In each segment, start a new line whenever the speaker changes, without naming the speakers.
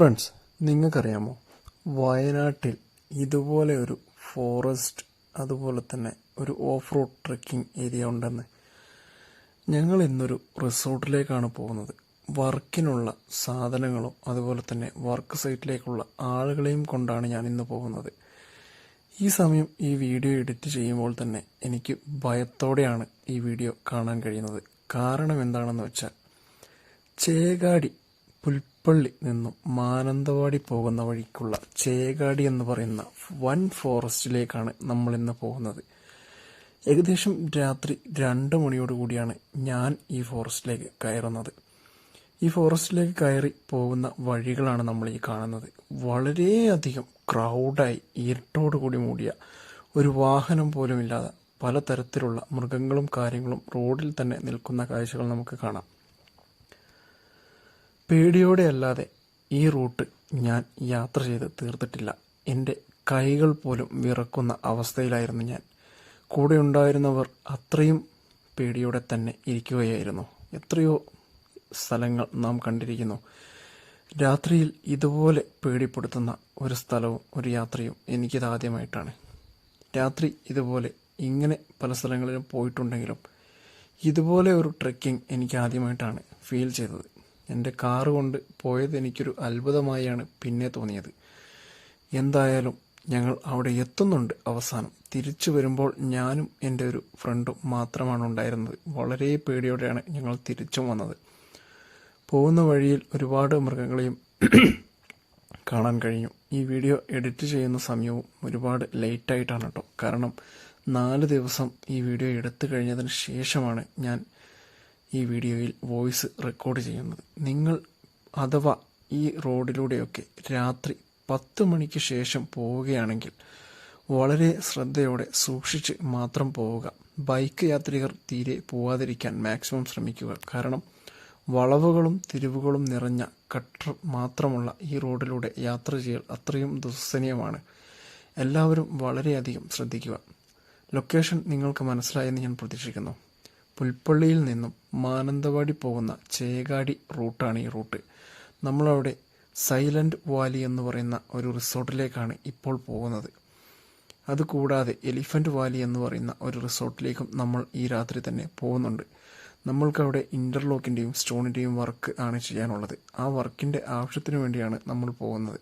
Friends നിങ്ങൾക്കറിയാമോ? വയനാട്ടിൽ ഇതുപോലെ ഒരു ഫോറസ്റ്റ് അതുപോലെ തന്നെ ഒരു ഓഫ് റോഡ് ട്രക്കിംഗ് ഏരിയ ഉണ്ടെന്ന് ഞങ്ങൾ ഇന്നൊരു റിസോർട്ടിലേക്കാണ് പോകുന്നത്. വർക്കിനുള്ള സാധനങ്ങളും അതുപോലെ തന്നെ വർക്ക് സൈറ്റിലേക്കുള്ള ആളുകളെയും കൊണ്ടാണ് ഞാൻ ഇന്ന് പോകുന്നത്. ഈ സമയം ഈ വീഡിയോ എഡിറ്റ് ചെയ്യുമ്പോൾ തന്നെ എനിക്ക് ഭയത്തോടെയാണ് ഈ വീഡിയോ കാണാൻ കഴിയുന്നത്. കാരണം എന്താണെന്ന് വെച്ചാൽ ചേകാടി പുൽപ്പള്ളി നിന്നും മാനന്തവാടി പോകുന്ന വഴിക്കുള്ള ചേകാടി എന്ന് പറയുന്ന വൻ ഫോറസ്റ്റിലേക്കാണ് നമ്മൾ ഇന്ന് പോകുന്നത്. ഏകദേശം രാത്രി രണ്ട് മണിയോടുകൂടിയാണ് ഞാൻ ഈ ഫോറസ്റ്റിലേക്ക് കയറുന്നത്. ഈ ഫോറസ്റ്റിലേക്ക് കയറി പോകുന്ന വഴികളാണ് നമ്മൾ ഈ കാണുന്നത്. വളരെയധികം ക്രൗഡായി ഇരുട്ടോട് കൂടി മൂടിയ ഒരു വാഹനം പോലും ഇല്ലാതെ പലതരത്തിലുള്ള മൃഗങ്ങളും കാര്യങ്ങളും റോഡിൽ തന്നെ നിൽക്കുന്ന കാഴ്ചകൾ നമുക്ക് കാണാം. പേടിയോടെ അല്ലാതെ ഈ റൂട്ട് ഞാൻ യാത്ര ചെയ്ത് തീർത്തിട്ടില്ല. എന്റെ കൈകൾ പോലും വിറക്കുന്ന അവസ്ഥയിലായിരുന്നു ഞാൻ. കൂടെ ഉണ്ടായിരുന്നവർ അത്രയും പേടിയോടെ തന്നെ ഇരിക്കുകയായിരുന്നു. എത്രയോ സ്ഥലങ്ങൾ നാം കണ്ടിരിക്കുന്നു. രാത്രിയിൽ ഇതുപോലെ പേടിപ്പെടുത്തുന്ന ഒരു സ്ഥലവും ഒരു യാത്രയും എനിക്കിത് ആദ്യമായിട്ടാണ്. രാത്രി ഇതുപോലെ ഇങ്ങനെ പല സ്ഥലങ്ങളിലും പോയിട്ടുണ്ടെങ്കിലും ഇതുപോലെ ഒരു ട്രെക്കിംഗ് എനിക്ക് ആദ്യമായിട്ടാണ് ഫീൽ ചെയ്തത്. എന്റെ കാറ് കൊണ്ട് പോയത് എനിക്കൊരു അത്ഭുതമായാണ് പിന്നെ തോന്നിയത്. എന്തായാലും ഞങ്ങൾ അവിടെ എത്തുന്നുണ്ട് അവസാനം. തിരിച്ചു വരുമ്പോൾ ഞാനും എന്റെ ഒരു ഫ്രണ്ടും മാത്രമാണ് ഉണ്ടായിരുന്നത്. വളരെ പേടിയോടെയാണ് ഞങ്ങൾ തിരിച്ചും വന്നത്. പോകുന്ന വഴിയിൽ ഒരുപാട് മൃഗങ്ങളെയും കാണാൻ കഴിഞ്ഞു. ഈ വീഡിയോ എഡിറ്റ് ചെയ്യുന്ന സമയവും ഒരുപാട് ലേറ്റായിട്ടാണ് കേട്ടോ. കാരണം നാല് ദിവസം ഈ വീഡിയോ എടുത്തു കഴിഞ്ഞതിന് ശേഷമാണ് ഞാൻ ഈ വീഡിയോയിൽ വോയിസ് റെക്കോർഡ് ചെയ്യുന്നത്. നിങ്ങൾ അഥവാ ഈ റോഡിലൂടെയൊക്കെ രാത്രി പത്ത് മണിക്ക് ശേഷം പോവുകയാണെങ്കിൽ വളരെ ശ്രദ്ധയോടെ സൂക്ഷിച്ച് മാത്രം പോവുക. ബൈക്ക് യാത്രികർ തീരെ പോവാതിരിക്കാൻ മാക്സിമം ശ്രമിക്കുക. കാരണം വളവുകളും തിരിവുകളും നിറഞ്ഞ കട്ടർ മാത്രമുള്ള ഈ റോഡിലൂടെ യാത്ര ചെയ്യൽ അത്രയും ദുസ്സനീയമാണ് എല്ലാവരും വളരെയധികം ശ്രദ്ധിക്കുക. ലൊക്കേഷൻ നിങ്ങൾക്ക് മനസ്സിലായെന്ന് ഞാൻ പ്രതീക്ഷിക്കുന്നു. പുൽപ്പള്ളിയിൽ നിന്നും മാനന്തവാടി പോകുന്ന ചേകാടി റൂട്ടാണ് ഈ റൂട്ട്. നമ്മളവിടെ സൈലന്റ് വാലി എന്ന് പറയുന്ന ഒരു റിസോർട്ടിലേക്കാണ് ഇപ്പോൾ പോകുന്നത്. അതുകൂടാതെ എലിഫന്റ് വാലി എന്ന് പറയുന്ന ഒരു റിസോർട്ടിലേക്കും നമ്മൾ ഈ രാത്രി തന്നെ പോകുന്നുണ്ട്. നമ്മൾക്കവിടെ ഇന്റർലോക്കിന്റെയും സ്റ്റോണിന്റെയും വർക്ക് ആണ് ചെയ്യാനുള്ളത്. ആ വർക്കിന്റെ ആവശ്യത്തിന് വേണ്ടിയാണ് നമ്മൾ പോകുന്നത്.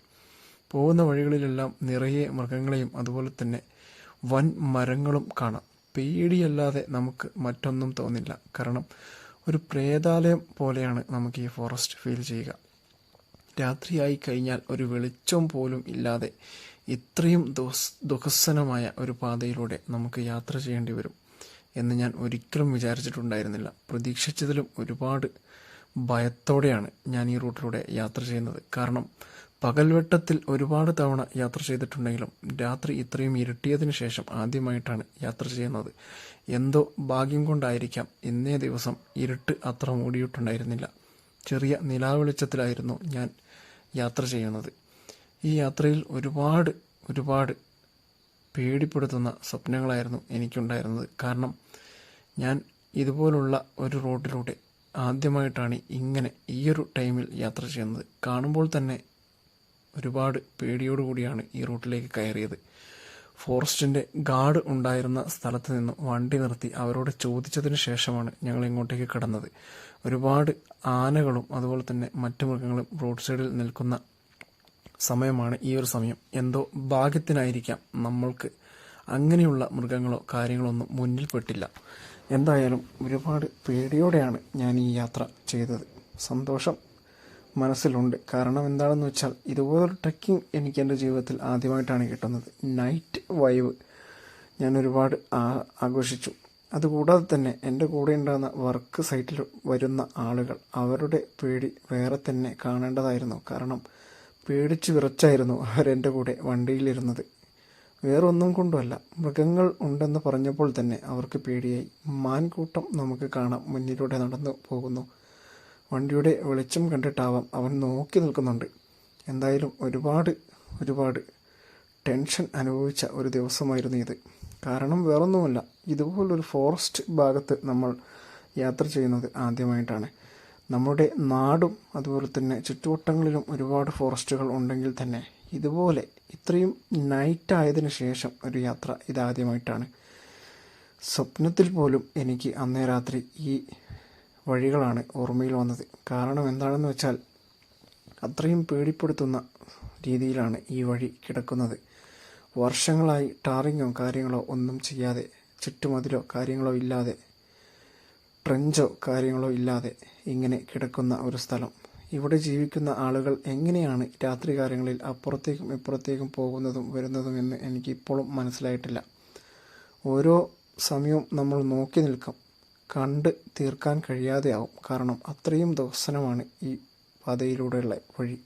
പോകുന്ന വഴികളിലെല്ലാം നിറയെ മൃഗങ്ങളെയും അതുപോലെ തന്നെ വൻ മരങ്ങളും കാണാം. പേടിയല്ലാതെ നമുക്ക് മറ്റൊന്നും തോന്നില്ല. കാരണം ഒരു പ്രേതാലയം പോലെയാണ് നമുക്ക് ഈ ഫോറസ്റ്റ് ഫീൽ ചെയ്യുക. രാത്രിയായി കഴിഞ്ഞാൽ ഒരു വെളിച്ചം പോലും ഇല്ലാതെ ഇത്രയും ദുഃഖസനമായ ഒരു പാതയിലൂടെ നമുക്ക് യാത്ര ചെയ്യേണ്ടി വരും എന്ന് ഞാൻ ഒരിക്കലും വിചാരിച്ചിട്ടുണ്ടായിരുന്നില്ല. പ്രതീക്ഷിച്ചതിലും ഒരുപാട് ഭയത്തോടെയാണ് ഞാൻ ഈ റൂട്ടിലൂടെ യാത്ര ചെയ്യുന്നത്. കാരണം പകൽവെട്ടത്തിൽ ഒരുപാട് തവണ യാത്ര ചെയ്തിട്ടുണ്ടെങ്കിലും രാത്രി ഇത്രയും ഇരുട്ടിയതിനു ശേഷം ആദ്യമായിട്ടാണ് യാത്ര ചെയ്യുന്നത്. എന്തോ ഭാഗ്യം കൊണ്ടായിരിക്കാം ഇന്നേ ദിവസം ഇരുട്ട് അത്ര മൂടിയിട്ടുണ്ടായിരുന്നില്ല. ചെറിയ നിലാവെളിച്ചത്തിലായിരുന്നു ഞാൻ യാത്ര ചെയ്യുന്നത്. ഈ യാത്രയിൽ ഒരുപാട് ഒരുപാട് പേടിപ്പെടുത്തുന്ന സ്വപ്നങ്ങളായിരുന്നു എനിക്കുണ്ടായിരുന്നത്. കാരണം ഞാൻ ഇതുപോലുള്ള ഒരു റോഡിലൂടെ ആദ്യമായിട്ടാണ് ഇങ്ങനെ ഈയൊരു ടൈമിൽ യാത്ര ചെയ്യുന്നത്. കാണുമ്പോൾ തന്നെ ഒരുപാട് പേടിയോടുകൂടിയാണ് ഈ റൂട്ടിലേക്ക് കയറിയത്. ഫോറസ്റ്റിന്റെ ഗാർഡ് ഉണ്ടായിരുന്ന സ്ഥലത്ത് നിന്നും വണ്ടി നിർത്തി അവരോട് ചോദിച്ചതിന് ശേഷമാണ് ഞങ്ങൾ ഇങ്ങോട്ടേക്ക് കടന്നത്. ഒരുപാട് ആനകളും അതുപോലെ തന്നെ മറ്റു മൃഗങ്ങളും റോഡ് സൈഡിൽ നിൽക്കുന്ന സമയമാണ് ഈ ഒരു സമയം. എന്തോ ഭാഗ്യത്തിനായിരിക്കാം നമ്മൾക്ക് അങ്ങനെയുള്ള മൃഗങ്ങളോ കാര്യങ്ങളോ ഒന്നും മുന്നിൽ പെട്ടില്ല. എന്തായാലും ഒരുപാട് പേടിയോടെയാണ് ഞാൻ ഈ യാത്ര ചെയ്തത്. സന്തോഷം. മനസ്സിലുണ്ട്. കാരണം എന്താണെന്ന് വെച്ചാൽ ഇതുപോലൊരു ട്രക്കിംഗ് എനിക്ക് എന്റെ ജീവിതത്തിൽ ആദ്യമായിട്ടാണ് കിട്ടുന്നത്. നൈറ്റ് വൈവ് ഞാൻ ഒരുപാട് ആഘോഷിച്ചു. അതുകൂടാതെ തന്നെ എന്റെ കൂടെ ഉണ്ടാകുന്ന വർക്ക് സൈറ്റിൽ വരുന്ന ആളുകൾ അവരുടെ പേടി വേറെ തന്നെ കാണേണ്ടതായിരുന്നു. കാരണം പേടിച്ച് വിറച്ചായിരുന്നു അവരെന്റെ കൂടെ വണ്ടിയിലിരുന്നത്. വേറൊന്നും കൊണ്ടുമല്ല. മൃഗങ്ങൾ ഉണ്ടെന്ന് പറഞ്ഞപ്പോൾ തന്നെ അവർക്ക് പേടിയായി. മാൻകൂട്ടം നമുക്ക് കാണാം. മുന്നിലൂടെ നടന്നു പോകുന്നു. വണ്ടിയുടെ വെളിച്ചം കണ്ടിട്ടാവാം അവൻ നോക്കി നിൽക്കുന്നുണ്ട്. എന്തായാലും ഒരുപാട് ഒരുപാട് ടെൻഷൻ അനുഭവിച്ച ഒരു ദിവസമായിരുന്നു ഇത്. കാരണം വേറൊന്നുമല്ല ഇതുപോലൊരു ഫോറസ്റ്റ് ഭാഗത്ത് നമ്മൾ യാത്ര ചെയ്യുന്നത് ആദ്യമായിട്ടാണ്. നമ്മുടെ നാടും അതുപോലെ തന്നെ ചുറ്റുവട്ടങ്ങളിലും ഒരുപാട് ഫോറസ്റ്റുകൾ ഉണ്ടെങ്കിൽ തന്നെ ഇതുപോലെ ഇത്രയും നൈറ്റ് ശേഷം ഒരു യാത്ര ഇതാദ്യമായിട്ടാണ്. സ്വപ്നത്തിൽ പോലും എനിക്ക് അന്നേ രാത്രി ഈ വഴികളാണ് ഓർമ്മയിൽ വന്നത്. കാരണം എന്താണെന്ന് വെച്ചാൽ അത്രയും പേടിപ്പെടുത്തുന്ന രീതിയിലാണ് ഈ വഴി കിടക്കുന്നത്. വർഷങ്ങളായി ടാറിങ്ങോ കാര്യങ്ങളോ ഒന്നും ചെയ്യാതെ ചുറ്റുമതിലോ കാര്യങ്ങളോ ഇല്ലാതെ ട്രെഞ്ചോ കാര്യങ്ങളോ ഇല്ലാതെ ഇങ്ങനെ കിടക്കുന്ന ഒരു സ്ഥലം. ഇവിടെ ജീവിക്കുന്ന ആളുകൾ എങ്ങനെയാണ് രാത്രി കാര്യങ്ങളിൽ അപ്പുറത്തേക്കും ഇപ്പുറത്തേക്കും പോകുന്നതും വരുന്നതും എന്ന് എനിക്ക് ഇപ്പോഴും മനസ്സിലായിട്ടില്ല. ഓരോ സമയവും നമ്മൾ നോക്കി നിൽക്കും. കണ്ട് തീർക്കാൻ കഴിയാതെയാവും. കാരണം അത്രയും ദിവസനമാണ് ഈ പാതയിലൂടെയുള്ള വഴി.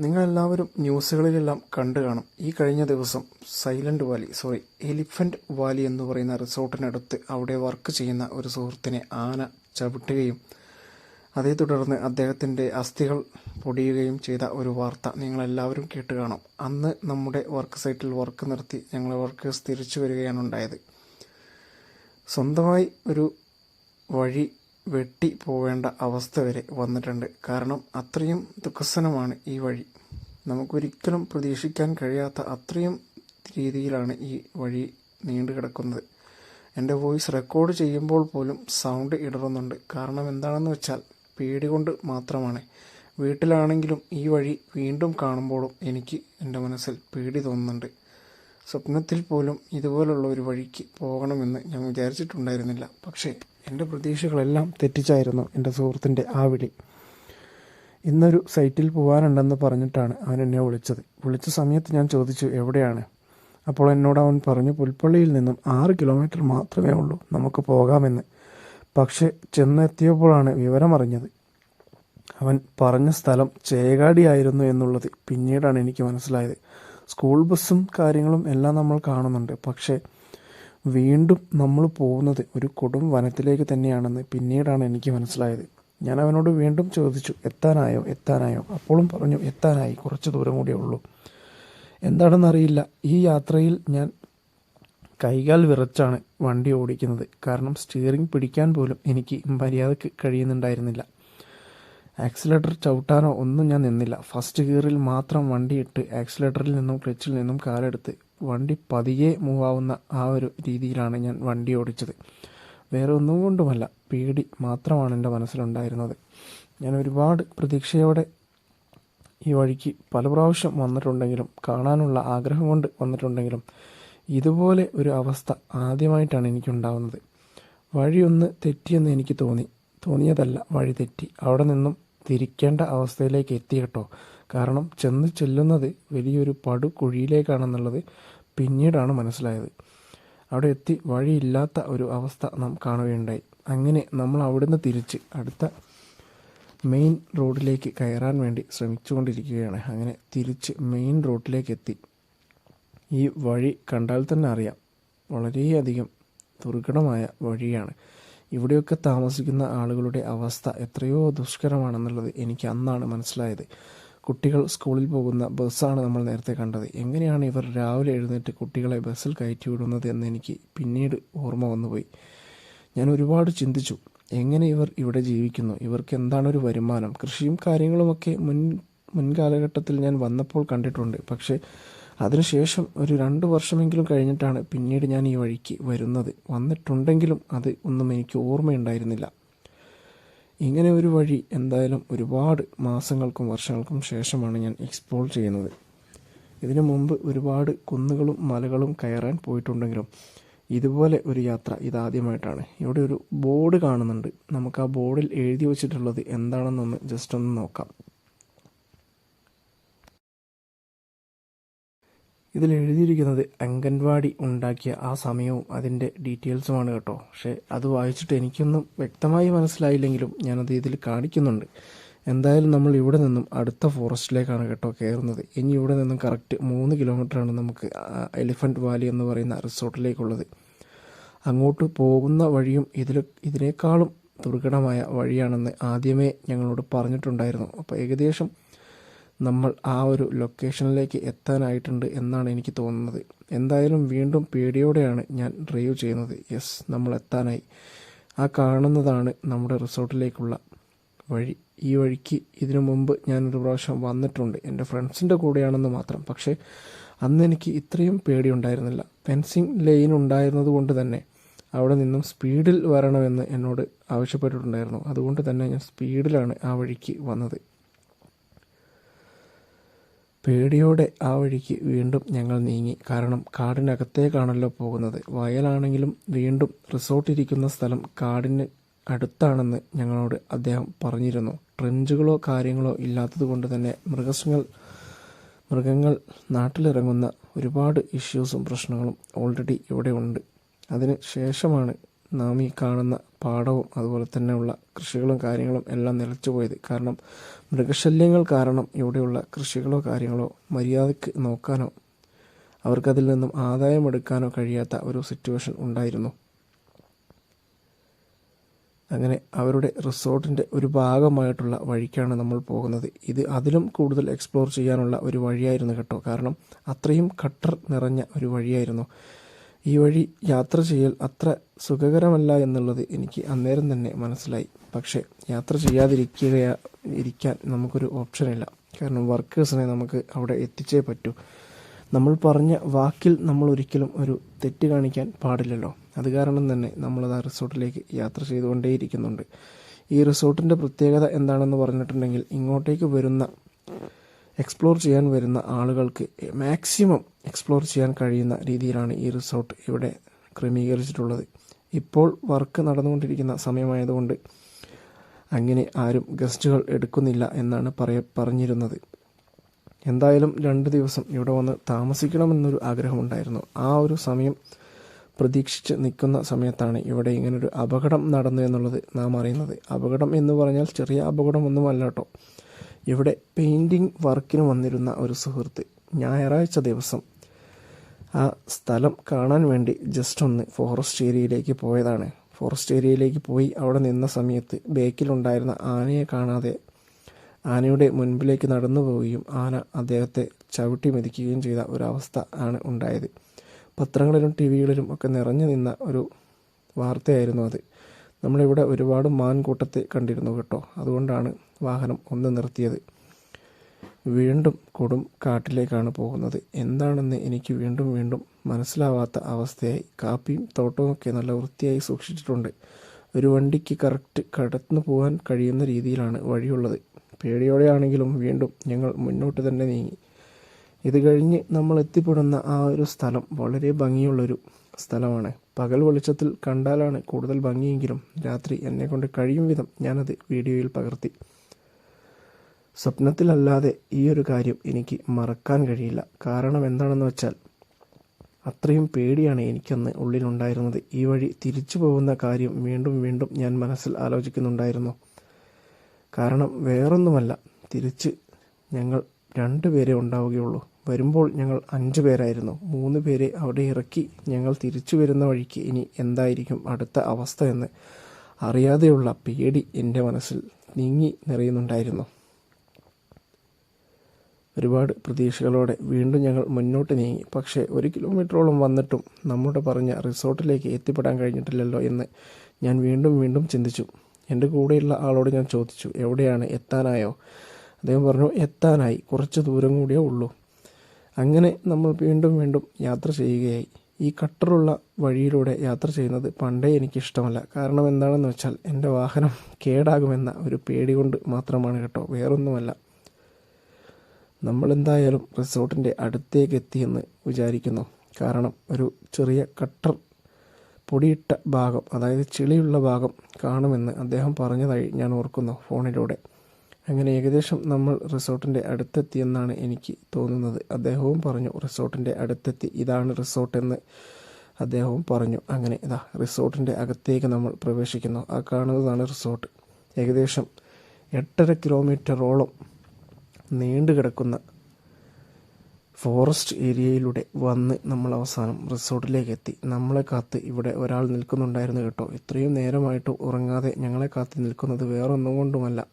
നിങ്ങളെല്ലാവരും ന്യൂസുകളിലെല്ലാം കണ്ടു കാണും. ഈ കഴിഞ്ഞ ദിവസം silent valley sorry elephant valley എന്ന് പറയുന്ന റിസോർട്ടിനടുത്ത് അവിടെ വർക്ക് ചെയ്യുന്ന ഒരു സുഹൃത്തിനെ ആന ചവിട്ടുകയും അതേ തുടർന്ന് അദ്ദേഹത്തിന്റെ അസ്ഥികൾ പൊടിയുകയും ചെയ്ത ഒരു വാർത്ത നിങ്ങളെല്ലാവരും കേട്ട് കാണും. അന്ന് നമ്മുടെ വർക്ക് സൈറ്റിൽ വർക്ക് നിർത്തി ഞങ്ങളെ വർക്കേഴ്സ് തിരിച്ചു വരികയാണ് ഉണ്ടായത്. സ്വന്തമായി ഒരു വഴി വെട്ടി പോവേണ്ട അവസ്ഥ വരെ വന്നിട്ടുണ്ട്. കാരണം അത്രയും ദുഃഖസനമാണ് ഈ വഴി. നമുക്കൊരിക്കലും പ്രതീക്ഷിക്കാൻ കഴിയാത്ത അത്രയും രീതിയിലാണ് ഈ വഴി നീണ്ടു കിടക്കുന്നത്. എന്റെ വോയിസ് റെക്കോർഡ് ചെയ്യുമ്പോൾ പോലും സൗണ്ട് ഇടറുന്നുണ്ട്. കാരണം എന്താണെന്ന് വെച്ചാൽ പേടി കൊണ്ട് മാത്രമാണ്. വീട്ടിലാണെങ്കിലും ഈ വഴി വീണ്ടും കാണുമ്പോഴും എനിക്ക് എന്റെ മനസ്സിൽ പേടി തോന്നുന്നുണ്ട്. സ്വപ്നത്തിൽ പോലും ഇതുപോലുള്ള ഒരു വഴിക്ക് പോകണമെന്ന് ഞാൻ വിചാരിച്ചിട്ടുണ്ടായിരുന്നില്ല. പക്ഷേ എന്റെ പ്രതീക്ഷകളെല്ലാം തെറ്റിച്ചായിരുന്നു എന്റെ സുഹൃത്തിന്റെ ആ വിളി. ഇന്നൊരു സൈറ്റിൽ പോകാനുണ്ടെന്ന് പറഞ്ഞിട്ടാണ് അവൻ എന്നെ വിളിച്ചത്. വിളിച്ച സമയത്ത് ഞാൻ ചോദിച്ചു എവിടെയാണ്? അപ്പോൾ എന്നോട് അവൻ പറഞ്ഞു പുൽപ്പള്ളിയിൽ നിന്നും ആറ് കിലോമീറ്റർ മാത്രമേ ഉള്ളൂ നമുക്ക് പോകാമെന്ന്. പക്ഷേ ചെന്നെത്തിയപ്പോഴാണ് വിവരമറിഞ്ഞത്. അവൻ പറഞ്ഞ സ്ഥലം ചേകാടിയായിരുന്നു എന്നുള്ളത് പിന്നീടാണ് എനിക്ക് മനസ്സിലായത്. സ്കൂൾ ബസ്സും കാര്യങ്ങളും എല്ലാം നമ്മൾ കാണുന്നുണ്ട്. പക്ഷേ വീണ്ടും നമ്മൾ പോകുന്നത് ഒരു കൊടും വനത്തിലേക്ക് തന്നെയാണെന്ന് പിന്നീടാണ് എനിക്ക് മനസ്സിലായത്. ഞാൻ അവനോട് വീണ്ടും ചോദിച്ചു എത്താനായോ? എത്താനായോ? അപ്പോഴും പറഞ്ഞു എത്താനായി. കുറച്ച് ദൂരം കൂടിയേ ഉള്ളൂ. എന്താണെന്നറിയില്ല. ഈ യാത്രയിൽ ഞാൻ കൈകാൽ വിറച്ചാണ് വണ്ടി ഓടിക്കുന്നത്. കാരണം സ്റ്റിയറിംഗ് പിടിക്കാൻ പോലും എനിക്ക് മര്യാദയ്ക്ക് കഴിയുന്നുണ്ടായിരുന്നില്ല. ആക്സിലേറ്റർ ചവിട്ടാനോ ഒന്നും ഞാൻ നിന്നില്ല. ഫസ്റ്റ് ഗിയറിൽ മാത്രം വണ്ടിയിട്ട് ആക്സിലേറ്ററിൽ നിന്നും ക്ലച്ചിൽ നിന്നും കാലെടുത്ത് വണ്ടി പതിയെ മൂവ് ആവുന്ന ആ ഒരു രീതിയിലാണ് ഞാൻ വണ്ടി ഓടിച്ചത്. വേറെ ഒന്നും കൊണ്ടുമല്ല പേടി മാത്രമാണ് എന്റെ മനസ്സിലുണ്ടായിരുന്നത്. ഞാൻ ഒരുപാട് പ്രതീക്ഷയോടെ ഈ വഴിക്ക് പല പ്രാവശ്യം വന്നിട്ടുണ്ടെങ്കിലും കാണാനുള്ള ആഗ്രഹം കൊണ്ട് വന്നിട്ടുണ്ടെങ്കിലും ഇതുപോലെ ഒരു അവസ്ഥ ആദ്യമായിട്ടാണ് എനിക്കുണ്ടാവുന്നത്. വഴിയൊന്ന് തെറ്റിയെന്ന് എനിക്ക് തോന്നി. തോന്നിയതല്ല വഴി തെറ്റി. അവിടെ നിന്നും തിരിക്കേണ്ട അവസ്ഥയിലേക്ക് എത്തി കേട്ടോ. കാരണം ചെന്ന് ചെല്ലുന്നത് വലിയൊരു പടുകുഴിയിലേക്കാണെന്നുള്ളത് പിന്നീടാണ് മനസ്സിലായത്. അവിടെ എത്തി വഴിയില്ലാത്ത ഒരു അവസ്ഥ നാം കാണുകയുണ്ടായി. അങ്ങനെ നമ്മൾ അവിടുന്ന് തിരിച്ച് അടുത്ത മെയിൻ റോഡിലേക്ക് കയറാൻ വേണ്ടി ശ്രമിച്ചുകൊണ്ടിരിക്കുകയാണ്. അങ്ങനെ തിരിച്ച് മെയിൻ റോഡിലേക്ക് എത്തി. ഈ വഴി കണ്ടാൽ തന്നെ അറിയാം. വളരെയധികം ദുർഘടമായ വഴിയാണ്. ഇവിടെയൊക്കെ താമസിക്കുന്ന ആളുകളുടെ അവസ്ഥ എത്രയോ ദുഷ്കരമാണെന്നുള്ളത് എനിക്ക് അന്നാണ് മനസ്സിലായത്. കുട്ടികൾ സ്കൂളിൽ പോകുന്ന ബസ്സാണ് നമ്മൾ നേരത്തെ കണ്ടത്. എങ്ങനെയാണ് ഇവർ രാവിലെ എഴുന്നേറ്റ് കുട്ടികളെ ബസ്സിൽ കയറ്റി വിടുന്നത് എന്ന് എനിക്ക് പിന്നീട് ഓർമ്മ വന്നുപോയി. ഞാൻ ഒരുപാട് ചിന്തിച്ചു. എങ്ങനെ ഇവർ ഇവിടെ ജീവിക്കുന്നു? ഇവർക്ക് എന്താണ് ഒരു വരുമാനം? കൃഷിയും കാര്യങ്ങളുമൊക്കെ മുൻ മുൻകാലഘട്ടത്തിൽ ഞാൻ വന്നപ്പോൾ കണ്ടിട്ടുണ്ട്. പക്ഷേ അതിനുശേഷം ഒരു രണ്ട് വർഷമെങ്കിലും കഴിഞ്ഞിട്ടാണ് പിന്നീട് ഞാൻ ഈ വഴിക്ക് വരുന്നത്. വന്നിട്ടുണ്ടെങ്കിലും അത് ഒന്നും എനിക്ക് ഓർമ്മയുണ്ടായിരുന്നില്ല. ഇങ്ങനെ ഒരു വഴി എന്തായാലും ഒരുപാട് മാസങ്ങൾക്കും വർഷങ്ങൾക്കും ശേഷമാണ് ഞാൻ എക്സ്പ്ലോർ ചെയ്യുന്നത്. ഇതിനു മുമ്പ് ഒരുപാട് കുന്നുകളും മലകളും കയറാൻ പോയിട്ടുണ്ടെങ്കിലും ഇതുപോലെ ഒരു യാത്ര ഇതാദ്യമായിട്ടാണ്. ഇവിടെ ഒരു ബോർഡ് കാണുന്നുണ്ട്. നമുക്ക് ആ ബോർഡിൽ എഴുതി വച്ചിട്ടുള്ളത് എന്താണെന്നൊന്ന് ജസ്റ്റ് ഒന്ന് നോക്കാം. ഇതിൽ എഴുതിയിരിക്കുന്നത് അംഗൻവാടി ഉണ്ടാക്കിയ ആ സമയവും അതിന്റെ ഡീറ്റെയിൽസുമാണ് കേട്ടോ. പക്ഷേ അത് വായിച്ചിട്ട് എനിക്കൊന്നും വ്യക്തമായി മനസ്സിലായില്ലെങ്കിലും ഞാനത് ഇതിൽ കാണിക്കുന്നുണ്ട്. എന്തായാലും നമ്മൾ ഇവിടെ നിന്നും അടുത്ത ഫോറസ്റ്റിലേക്കാണ് കേട്ടോ കയറുന്നത്. ഇനി ഇവിടെ നിന്നും കറക്റ്റ് മൂന്ന് കിലോമീറ്ററാണ് നമുക്ക് എലിഫന്റ് വാലി എന്ന് പറയുന്ന റിസോർട്ടിലേക്കുള്ളത്. അങ്ങോട്ട് പോകുന്ന വഴിയും ഇതിൽ ഇതിനേക്കാളും ദുർഘടമായ വഴിയാണെന്ന് ആദ്യമേ ഞങ്ങളോട് പറഞ്ഞിട്ടുണ്ടായിരുന്നു. അപ്പോൾ ഏകദേശം നമ്മൾ ആ ഒരു ലൊക്കേഷനിലേക്ക് എത്താനായിട്ടുണ്ട് എന്നാണ് എനിക്ക് തോന്നുന്നത്. എന്തായാലും വീണ്ടും പേടിയോടെയാണ് ഞാൻ ഡ്രൈവ് ചെയ്യുന്നത്. യെസ് നമ്മൾ എത്താനായി. ആ കാണുന്നതാണ് നമ്മുടെ റിസോർട്ടിലേക്കുള്ള വഴി. ഈ വഴിക്ക് ഇതിനു മുമ്പ് ഞാനൊരു പ്രാവശ്യം വന്നിട്ടുണ്ട്. എന്റെ ഫ്രണ്ട്സിന്റെ കൂടെയാണെന്ന് മാത്രം. പക്ഷേ അന്ന് എനിക്ക് ഇത്രയും പേടിയുണ്ടായിരുന്നില്ല. ഫെൻസിങ് ലൈൻ ഉണ്ടായിരുന്നത് കൊണ്ട് തന്നെ അവിടെ നിന്നും സ്പീഡിൽ വരണമെന്ന് എന്നോട് ആവശ്യപ്പെട്ടിട്ടുണ്ടായിരുന്നു. അതുകൊണ്ട് തന്നെ ഞാൻ സ്പീഡിലാണ് ആ വഴിക്ക് വന്നത്. പേടിയോടെ ആ വഴിക്ക് വീണ്ടും ഞങ്ങൾ നീങ്ങി. കാരണം കാടിനകത്തേക്കാണല്ലോ പോകുന്നത്. വയലാണെങ്കിലും വീണ്ടും റിസോർട്ട് ഇരിക്കുന്ന സ്ഥലം കാടിന് അടുത്താണെന്ന് ഞങ്ങളോട് അദ്ദേഹം പറഞ്ഞിരുന്നു. ട്രെഞ്ചുകളോ കാര്യങ്ങളോ ഇല്ലാത്തതുകൊണ്ട് തന്നെ മൃഗങ്ങൾ മൃഗങ്ങൾ നാട്ടിലിറങ്ങുന്ന ഒരുപാട് ഇഷ്യൂസും പ്രശ്നങ്ങളും ഓൾറെഡി ഇവിടെ ഉണ്ട്. അതിന് ശേഷമാണ് നാം ഈ കാണുന്ന പാടവും അതുപോലെ തന്നെയുള്ള കൃഷികളും കാര്യങ്ങളും എല്ലാം നിലച്ചു പോയത് കാരണം മൃഗശല്യങ്ങൾ കാരണം ഇവിടെയുള്ള കൃഷികളോ കാര്യങ്ങളോ മര്യാദയ്ക്ക് നോക്കാനോ അവർക്കതിൽ നിന്നും ആദായമെടുക്കാനോ കഴിയാത്ത ഒരു സിറ്റുവേഷൻ ഉണ്ടായിരുന്നു. അങ്ങനെ അവരുടെ റിസോർട്ടിന്റെ ഒരു ഭാഗമായിട്ടുള്ള വഴിക്കാണ് നമ്മൾ പോകുന്നത്. ഇത് അതിലും കൂടുതൽ എക്സ്പ്ലോർ ചെയ്യാനുള്ള ഒരു വഴിയായിരുന്നു കേട്ടോ. കാരണം അത്രയും കട്ടർ നിറഞ്ഞ ഒരു വഴിയായിരുന്നു. ഈ വഴി യാത്ര ചെയ്യൽ അത്ര സുഖകരമല്ല എന്നുള്ളത് എനിക്ക് അന്നേരം തന്നെ മനസ്സിലായി. പക്ഷേ യാത്ര ചെയ്യാതിരിക്കുക ഇരിക്കാൻ നമുക്കൊരു ഓപ്ഷനില്ല കാരണം വർക്കേഴ്സിനെ നമുക്ക് അവിടെ എത്തിച്ചേ പറ്റൂ. നമ്മൾ പറഞ്ഞ വാക്കിൽ നമ്മൾ ഒരിക്കലും ഒരു തെറ്റ് കാണിക്കാൻ പാടില്ലല്ലോ. അത് കാരണം തന്നെ നമ്മളത് ആ റിസോർട്ടിലേക്ക് യാത്ര ചെയ്തുകൊണ്ടേയിരിക്കുന്നുണ്ട്. ഈ റിസോർട്ടിന്റെ പ്രത്യേകത എന്താണെന്ന് പറഞ്ഞിട്ടുണ്ടെങ്കിൽ ഇങ്ങോട്ടേക്ക് വരുന്ന എക്സ്പ്ലോർ ചെയ്യാൻ വരുന്ന ആളുകൾക്ക് മാക്സിമം എക്സ്പ്ലോർ ചെയ്യാൻ കഴിയുന്ന രീതിയിലാണ് ഈ റിസോർട്ട് ഇവിടെ ക്രമീകരിച്ചിട്ടുള്ളത്. ഇപ്പോൾ വർക്ക് നടന്നുകൊണ്ടിരിക്കുന്ന സമയമായതുകൊണ്ട് അങ്ങനെ ആരും ഗസ്റ്റുകൾ എടുക്കുന്നില്ല എന്നാണ് പറയ പറഞ്ഞിരുന്നത്. എന്തായാലും രണ്ട് ദിവസം ഇവിടെ വന്ന് താമസിക്കണമെന്നൊരു ആഗ്രഹമുണ്ടായിരുന്നു. ആ ഒരു സമയം പ്രതീക്ഷിച്ച് നിൽക്കുന്ന സമയത്താണ് ഇവിടെ ഇങ്ങനൊരു അപകടം നടന്നു എന്നുള്ളത് നാം അറിയുന്നത്. അപകടം എന്ന് പറഞ്ഞാൽ ചെറിയ അപകടമൊന്നുമല്ല കേട്ടോ ഇവിടെ പെയിന്റിങ് വർക്കിന് വന്നിരുന്ന ഒരു സുഹൃത്ത് ഞായറാഴ്ച ദിവസം ആ സ്ഥലം കാണാൻ വേണ്ടി ജസ്റ്റ് ഒന്ന് ഫോറസ്റ്റ് ഏരിയയിലേക്ക് പോയതാണ്. ഫോറസ്റ്റ് ഏരിയയിലേക്ക് പോയി അവിടെ നിന്ന സമയത്ത് ബേക്കിലുണ്ടായിരുന്ന ആനയെ കാണാതെ ആനയുടെ മുൻപിലേക്ക് നടന്നു പോവുകയും ആന അദ്ദേഹത്തെ ചവിട്ടി മെതിക്കുകയും ചെയ്ത ഒരവസ്ഥ ആണ് ഉണ്ടായത്. പത്രങ്ങളിലും ടി വികളിലും ഒക്കെ നിറഞ്ഞു നിന്ന ഒരു വാർത്തയായിരുന്നു അത്. നമ്മളിവിടെ ഒരുപാട് മാൻകൂട്ടത്തെ കണ്ടിരുന്നു കേട്ടോ. അതുകൊണ്ടാണ് വാഹനം ഒന്ന് നിർത്തിയത്. വീണ്ടും കൊടും കാട്ടിലേക്കാണ് പോകുന്നത്. എന്താണെന്ന് എനിക്ക് വീണ്ടും വീണ്ടും മനസ്സിലാവാത്ത അവസ്ഥയായി കാപ്പിയും തോട്ടവും ഒക്കെ നല്ല വൃത്തിയായി സൂക്ഷിച്ചിട്ടുണ്ട്. ഒരു വണ്ടിക്ക് കറക്റ്റ് കടന്നു പോകാൻ കഴിയുന്ന രീതിയിലാണ് വഴിയുള്ളത്. പേടിയോടെയാണെങ്കിലും വീണ്ടും ഞങ്ങൾ മുന്നോട്ട് തന്നെ നീങ്ങി. ഇത് കഴിഞ്ഞ് നമ്മൾ എത്തിപ്പെടുന്ന ആ ഒരു സ്ഥലം വളരെ ഭംഗിയുള്ളൊരു സ്ഥലമാണ്. പകൽ വെളിച്ചത്തിൽ കണ്ടാലാണ് കൂടുതൽ ഭംഗിയെങ്കിലും രാത്രി എന്നെ കൊണ്ട് കഴിയും വിധം ഞാനത് വീഡിയോയിൽ പകർത്തി. സ്വപ്നത്തിലല്ലാതെ ഈ ഒരു കാര്യം എനിക്ക് മറക്കാൻ കഴിയില്ല. കാരണം എന്താണെന്ന് വെച്ചാൽ അത്രയും പേടിയാണ് എനിക്കന്ന് ഉള്ളിലുണ്ടായിരുന്നത്. ഈ വഴി തിരിച്ചു പോകുന്ന കാര്യം വീണ്ടും വീണ്ടും ഞാൻ മനസ്സിൽ ആലോചിക്കുന്നുണ്ടായിരുന്നു. കാരണം വേറൊന്നുമല്ല. തിരിച്ച് ഞങ്ങൾ രണ്ടു പേരെ ഉണ്ടാവുകയുള്ളൂ. വരുമ്പോൾ ഞങ്ങൾ അഞ്ചു പേരായിരുന്നു. മൂന്ന് പേരെ അവിടെ ഇറക്കി ഞങ്ങൾ തിരിച്ചു വരുന്ന വഴിക്ക് ഇനി എന്തായിരിക്കും അടുത്ത അവസ്ഥ എന്ന് അറിയാതെയുള്ള പേടി എന്റെ മനസ്സിൽ നീങ്ങി നിറയുന്നുണ്ടായിരുന്നു. ഒരുപാട് പ്രതീക്ഷകളോടെ വീണ്ടും ഞങ്ങൾ മുന്നോട്ട് നീങ്ങി. പക്ഷേ ഒരു കിലോമീറ്ററോളം വന്നിട്ടും നമ്മുടെ പറഞ്ഞ റിസോർട്ടിലേക്ക് എത്തിപ്പെടാൻ കഴിഞ്ഞിട്ടില്ലല്ലോ എന്ന് ഞാൻ വീണ്ടും വീണ്ടും ചിന്തിച്ചു. എന്റെ കൂടെയുള്ള ആളോട് ഞാൻ ചോദിച്ചു എവിടെയാണ് എത്താനായോ? അദ്ദേഹം പറഞ്ഞു എത്താനായി. കുറച്ച് ദൂരം കൂടിയേ ഉള്ളൂ. അങ്ങനെ നമ്മൾ വീണ്ടും വീണ്ടും യാത്ര ചെയ്യുകയായി. ഈ കട്ടറുള്ള വഴിയിലൂടെ യാത്ര ചെയ്യുന്നത് പണ്ടേ എനിക്കിഷ്ടമല്ല. കാരണം എന്താണെന്ന് വെച്ചാൽ എന്റെ വാഹനം കേടാകുമെന്ന ഒരു പേടി കൊണ്ട് മാത്രമാണ് കേട്ടോ വേറൊന്നുമല്ല. നമ്മളെന്തായാലും റിസോർട്ടിന്റെ അടുത്തേക്ക് എത്തിയെന്ന് വിചാരിക്കുന്നു. കാരണം ഒരു ചെറിയ കട്ടർ പൊടിയിട്ട ഭാഗം അതായത് ചെളിയുള്ള ഭാഗം കാണുമെന്ന് അദ്ദേഹം പറഞ്ഞതായി ഞാൻ ഓർക്കുന്നു ഫോണിലൂടെ. അങ്ങനെ ഏകദേശം നമ്മൾ റിസോർട്ടിന്റെ അടുത്തെത്തിയെന്നാണ് എനിക്ക് തോന്നുന്നത്. അദ്ദേഹവും പറഞ്ഞു റിസോർട്ടിന്റെ അടുത്തെത്തി. ഇതാണ് റിസോർട്ടെന്ന് അദ്ദേഹവും പറഞ്ഞു. അങ്ങനെ ഇതാ റിസോർട്ടിന്റെ അകത്തേക്ക് നമ്മൾ പ്രവേശിക്കുന്നു. ആ കാണുന്നതാണ് റിസോർട്ട്. ഏകദേശം എട്ടര കിലോമീറ്ററോളം നീണ്ടു കിടക്കുന്ന ഫോറസ്റ്റ് ഏരിയയിലൂടെ വന്ന് നമ്മൾ അവസാനം റിസോർട്ടിലേക്ക് എത്തി. നമ്മളെ കാത്ത് ഇവിടെ ഒരാൾ നിൽക്കുന്നുണ്ടായിരുന്നു കേട്ടോ. ഇത്രയും നേരമായിട്ട് ഉറങ്ങാതെ ഞങ്ങളെ കാത്ത് നിൽക്കുന്നത് വേറൊന്നും കൊണ്ടുമല്ല.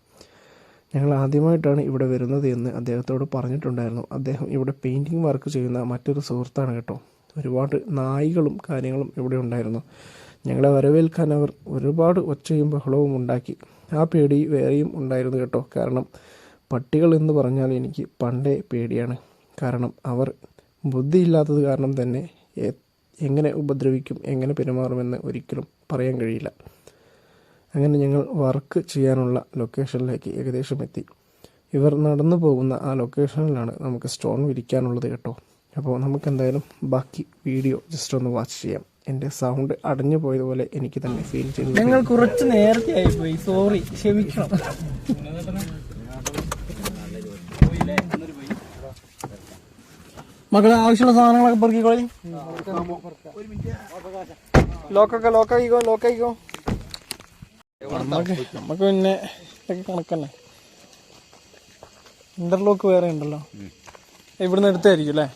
ഞങ്ങൾ ആദ്യമായിട്ടാണ് ഇവിടെ വരുന്നത് എന്ന് അദ്ദേഹത്തോട് പറഞ്ഞിട്ടുണ്ടായിരുന്നു. അദ്ദേഹം ഇവിടെ പെയിന്റിങ് വർക്ക് ചെയ്യുന്ന മറ്റൊരു സുഹൃത്താണ് കേട്ടോ. ഒരുപാട് നായികളും കാര്യങ്ങളും ഇവിടെ ഉണ്ടായിരുന്നു. ഞങ്ങളെ വരവേൽക്കാൻ അവർ ഒരുപാട് ഒച്ചയും ബഹളവും ഉണ്ടാക്കി. ആ പേടി വേറെയും ഉണ്ടായിരുന്നു കേട്ടോ. കാരണം പട്ടികൾ എന്ന് പറഞ്ഞാൽ എനിക്ക് പണ്ടേ പേടിയാണ്. കാരണം അവർ ബുദ്ധിയില്ലാത്തത് കാരണം തന്നെ എങ്ങനെ ഉപദ്രവിക്കും എങ്ങനെ പെരുമാറുമെന്ന് ഒരിക്കലും പറയാൻ കഴിയില്ല. അങ്ങനെ ഞങ്ങൾ വർക്ക് ചെയ്യാനുള്ള ലൊക്കേഷനിലേക്ക് ഏകദേശം എത്തി. ഇവർ നടന്നു പോകുന്ന ആ ലൊക്കേഷനിലാണ് നമുക്ക് സ്റ്റോൺ വിരിക്കാനുള്ളത് കേട്ടോ. അപ്പോൾ നമുക്ക് എന്തായാലും ബാക്കി വീഡിയോ ജസ്റ്റ് ഒന്ന് വാച്ച് ചെയ്യാം. എന്റെ സൗണ്ട് അടഞ്ഞു പോയതുപോലെ എനിക്ക് തന്നെ ഫീൽ ചെയ്യുന്നു.
ഞങ്ങൾ കുറച്ച് നേരത്തെ ആയിപ്പോയി. സോറി ക്ഷമിക്കണം. മക്കളെ ആവശ്യമുള്ള സാധനങ്ങളൊക്കെ പെറുക്കിക്കോളി. ലോക്കൊക്കെ ലോക്കാക്കിക്കോ ലോക്കാക്കിക്കോ നമുക്ക് നമുക്ക് പിന്നെ ഇതൊക്കെ കണക്കന്നെ. ഇന്റർലോക്ക് വേറെ ഉണ്ടല്ലോ. ഇവിടുന്ന് എടുത്തായിരിക്കും അല്ലേ?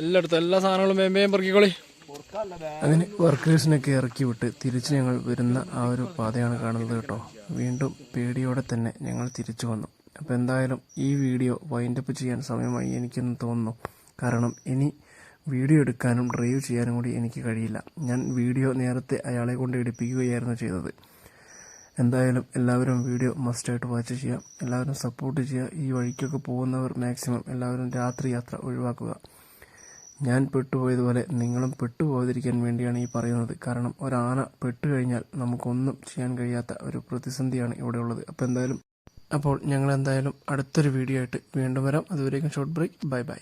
എല്ലായിടത്തും എല്ലാ സാധനങ്ങളും വേമ്പേയും പെറുക്കിക്കോളി.
അങ്ങനെ വർക്കേഴ്സിനൊക്കെ ഇറക്കി വിട്ട് തിരിച്ച് ഞങ്ങൾ വരുന്ന ആ ഒരു പാതയാണ് കാണുന്നത് കേട്ടോ. വീണ്ടും പേടിയോടെ തന്നെ ഞങ്ങൾ തിരിച്ചു വന്നു. അപ്പോൾ എന്തായാലും ഈ വീഡിയോ വൈൻഡപ്പ് ചെയ്യാൻ സമയമായി എനിക്കെന്ന് തോന്നുന്നു. കാരണം ഇനി വീഡിയോ എടുക്കാനും ഡ്രൈവ് ചെയ്യാനും കൂടി എനിക്ക് കഴിയില്ല. ഞാൻ വീഡിയോ നേരത്തെ അയാളെ കൊണ്ട് എടുപ്പിക്കുകയായിരുന്നു ചെയ്തത്. എന്തായാലും എല്ലാവരും വീഡിയോ മസ്റ്റായിട്ട് വാച്ച് ചെയ്യുക. എല്ലാവരും സപ്പോർട്ട് ചെയ്യുക. ഈ വഴിക്കൊക്കെ പോകുന്നവർ മാക്സിമം എല്ലാവരും രാത്രി യാത്ര ഒഴിവാക്കുക. ഞാൻ പെട്ടുപോയതുപോലെ നിങ്ങളും പെട്ടുപോകാതിരിക്കാൻ വേണ്ടിയാണ് ഈ പറയുന്നത്. കാരണം ഒരാന പെട്ടുകഴിഞ്ഞാൽ നമുക്കൊന്നും ചെയ്യാൻ കഴിയാത്ത ഒരു പ്രതിസന്ധിയാണ് ഇവിടെ ഉള്ളത്. അപ്പോൾ എന്തായാലും അപ്പോൾ ഞങ്ങൾ എന്തായാലും അടുത്തൊരു വീഡിയോ ആയിട്ട് വീണ്ടും വരാം. അതുവരേക്കും ഷോർട്ട് ബ്രേക്ക് ബൈ ബൈ